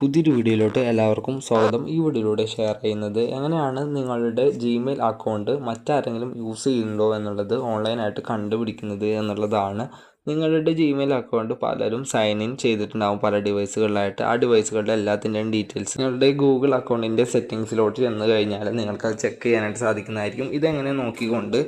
പുതിയൊരു വീഡിയോയിലോട്ട് എല്ലാവർക്കും സ്വാഗതം. ഈ വീഡിയോയിലൂടെ ഷെയർ ചെയ്യുന്നത് എങ്ങനെയാണ് നിങ്ങളുടെ ജിമെയിൽ അക്കൗണ്ട് മറ്റാരെങ്കിലും യൂസ് ചെയ്യുന്നുണ്ടോ എന്നുള്ളത് ഓൺലൈനായിട്ട് കണ്ടുപിടിക്കുന്നത് എന്നുള്ളതാണ്. നിങ്ങളുടെ ജിമെയിൽ അക്കൗണ്ട് പലരും സൈൻ ഇൻ ചെയ്തിട്ടുണ്ടാവും. പല ഡിവൈസുകളിലായിട്ട് ആ ഡിവൈസുകളുടെ എല്ലാത്തിന്റെയും ഡീറ്റെയിൽസ് നിങ്ങളുടെ ഗൂഗിൾ അക്കൗണ്ടിന്റെ സെറ്റിങ്സിലോട്ട് ചെന്ന് കഴിഞ്ഞാൽ നിങ്ങൾക്ക് അത് ചെക്ക് ചെയ്യാനായിട്ട് സാധിക്കുന്നതായിരിക്കും. ഇതെങ്ങനെ നോക്കിക്കൊണ്ട്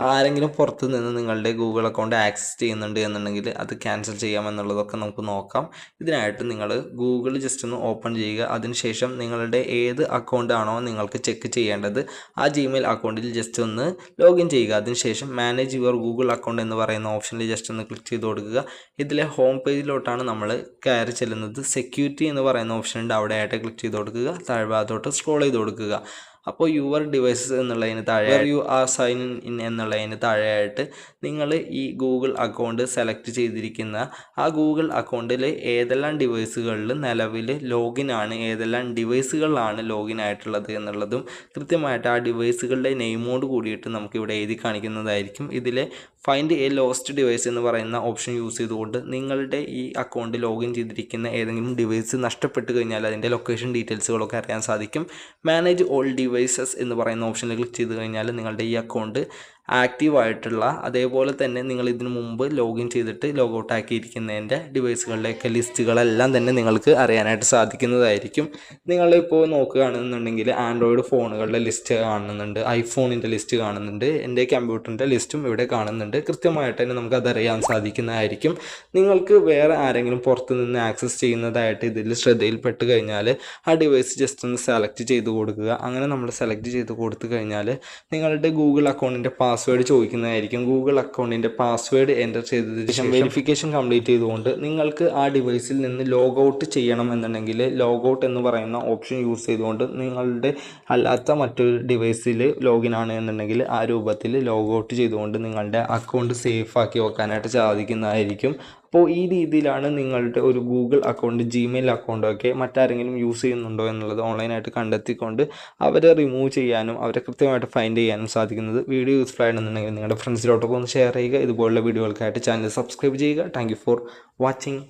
ആരെങ്കിലും പുറത്ത് നിന്ന് നിങ്ങളുടെ ഗൂഗിൾ അക്കൗണ്ട് ആക്സസ് ചെയ്യുന്നുണ്ട് എന്നുണ്ടെങ്കിൽ അത് ക്യാൻസൽ ചെയ്യാമെന്നുള്ളതൊക്കെ നമുക്ക് നോക്കാം. ഇതിനായിട്ട് നിങ്ങൾ ഗൂഗിൾ ജസ്റ്റ് ഒന്ന് ഓപ്പൺ ചെയ്യുക. അതിനുശേഷം നിങ്ങളുടെ ഏത് അക്കൗണ്ട് ആണോ നിങ്ങൾക്ക് ചെക്ക് ചെയ്യേണ്ടത് ആ ജിമെയിൽ അക്കൗണ്ടിൽ ജസ്റ്റ് ഒന്ന് ലോഗിൻ ചെയ്യുക. അതിനുശേഷം മാനേജ് യുവർ ഗൂഗിൾ അക്കൗണ്ട് എന്ന് പറയുന്ന ഓപ്ഷനിൽ ജസ്റ്റ് ഒന്ന് ക്ലിക്ക് ചെയ്ത് കൊടുക്കുക. ഇതിലെ ഹോം പേജിലോട്ടാണ് നമ്മൾ കയറി ചെല്ലുന്നത്. സെക്യൂരിറ്റി എന്ന് പറയുന്ന ഓപ്ഷൻ ഉണ്ട്. അവിടെ ആയിട്ട് ക്ലിക്ക് ചെയ്ത് കൊടുക്കുക. താഴ്ഭാഗത്തോട്ട് സ്ക്രോൾ ചെയ്ത് കൊടുക്കുക. അപ്പോൾ യുവർ ഡിവൈസസ് എന്നുള്ളതിന് താഴെ യു ആർ സൈൻ ഇൻ എന്നുള്ളതിന് താഴെയായിട്ട് നിങ്ങൾ ഈ ഗൂഗിൾ അക്കൗണ്ട് സെലക്ട് ചെയ്തിരിക്കുന്ന ആ ഗൂഗിൾ അക്കൗണ്ടിൽ ഏതെല്ലാം ഡിവൈസുകളിൽ നിലവിൽ ലോഗിൻ ആണ് ഏതെല്ലാം ഡിവൈസുകളിലാണ് ലോഗിൻ ആയിട്ടുള്ളത് എന്നുള്ളതും കൃത്യമായിട്ട് ആ ഡിവൈസുകളുടെ നെയിമോട് കൂടിയിട്ട് നമുക്കിവിടെ എഴുതി കാണിക്കുന്നതായിരിക്കും. ഇതിലെ ഫൈൻഡ് എ ലോസ്റ്റ് ഡിവൈസ് എന്ന് പറയുന്ന ഓപ്ഷൻ യൂസ് ചെയ്തുകൊണ്ട് നിങ്ങളുടെ ഈ അക്കൗണ്ട് ലോഗിൻ ചെയ്തിരിക്കുന്ന ഏതെങ്കിലും ഡിവൈസ് നഷ്ടപ്പെട്ട് കഴിഞ്ഞാൽ അതിന്റെ ലൊക്കേഷൻ ഡീറ്റെയിൽസുകളൊക്കെ അറിയാൻ സാധിക്കും. മാനേജ് ഓൾ ഡിവൈസസ് എന്ന് പറയുന്ന ഓപ്ഷനിൽ ക്ലിക്ക് ചെയ്ത് കഴിഞ്ഞാൽ നിങ്ങളുടെ ഈ അക്കൗണ്ട് ആക്റ്റീവ് ആയിട്ടുള്ള അതേപോലെ തന്നെ നിങ്ങൾ ഇതിനു മുമ്പ് ലോഗിൻ ചെയ്തിട്ട് ലോഗൗട്ട് ആക്കിയിരിക്കുന്നതിന്റെ ഡിവൈസുകളുടെയൊക്കെ ലിസ്റ്റുകളെല്ലാം തന്നെ നിങ്ങൾക്ക് അറിയാനായിട്ട് സാധിക്കുന്നതായിരിക്കും. നിങ്ങളിപ്പോൾ നോക്കുകയാണെന്നുണ്ടെങ്കിൽ ആൻഡ്രോയിഡ് ഫോണുകളുടെ ലിസ്റ്റ് കാണുന്നുണ്ട് ഐഫോണിന്റെ ലിസ്റ്റ് കാണുന്നുണ്ട് എന്റെ കമ്പ്യൂട്ടറിന്റെ ലിസ്റ്റും ഇവിടെ കാണുന്നുണ്ട്. കൃത്യമായിട്ട് തന്നെ നമുക്ക് അതറിയാൻ സാധിക്കുന്നതായിരിക്കും. നിങ്ങൾക്ക് വേറെ ആരെങ്കിലും പുറത്ത് നിന്ന് ആക്സസ് ചെയ്യുന്നതായിട്ട് ഇതിൽ ശ്രദ്ധയിൽപ്പെട്ട് കഴിഞ്ഞാൽ ആ ഡിവൈസ് ജസ്റ്റ് ഒന്ന് സെലക്ട് ചെയ്ത് കൊടുക്കുക. അങ്ങനെ നമ്മൾ സെലക്ട് ചെയ്ത് കൊടുത്തു കഴിഞ്ഞാൽ നിങ്ങളുടെ ഗൂഗിൾ അക്കൗണ്ടിന്റെ പാസ്വേഡ് ചോദിക്കുന്നതായിരിക്കും. ഗൂഗിൾ അക്കൗണ്ടിന്റെ പാസ്വേഡ് എന്റർ ചെയ്തതിന് ശേഷം വെരിഫിക്കേഷൻ കംപ്ലീറ്റ് ചെയ്തുകൊണ്ട് നിങ്ങൾക്ക് ആ ഡിവൈസിൽ നിന്ന് ലോഗ് ഔട്ട് ചെയ്യണം എന്നുണ്ടെങ്കിൽ ലോഗ് ഔട്ട് എന്ന് പറയുന്ന ഓപ്ഷൻ യൂസ് ചെയ്തുകൊണ്ട് നിങ്ങളുടെ അല്ലാത്ത മറ്റൊരു ഡിവൈസിൽ ലോഗിൻ ആണ് എന്നുണ്ടെങ്കിൽ ആ രൂപത്തിൽ ലോഗ് ഔട്ട് ചെയ്തുകൊണ്ട് നിങ്ങളുടെ അക്കൗണ്ട് സേഫ് ആക്കി വെക്കാനായിട്ട് സാധിക്കുന്നതായിരിക്കും. അപ്പോൾ ഈ രീതിയിലാണ് നിങ്ങളുടെ ഒരു ഗൂഗിൾ അക്കൗണ്ട് ജിമെയിൽ അക്കൗണ്ടൊക്കെ മറ്റാരെങ്കിലും യൂസ് ചെയ്യുന്നുണ്ടോ എന്നുള്ളത് ഓൺലൈനായിട്ട് കണ്ടെത്തിക്കൊണ്ട് അവരെ റിമൂവ് ചെയ്യാനും അവരെ കൃത്യമായിട്ട് ഫൈൻഡ് ചെയ്യാനും സാധിക്കുന്നത്. വീഡിയോ യൂസ്ഫുൾ ആണെന്നുണ്ടെങ്കിൽ നിങ്ങളുടെ ഫ്രണ്ട്സിലോട്ടൊക്കെ ഒന്ന് ഷെയർ ചെയ്യുക. ഇതുപോലുള്ള വീഡിയോകൾക്കായിട്ട് ചാനൽ സബ്സ്ക്രൈബ് ചെയ്യുക. Thank for watching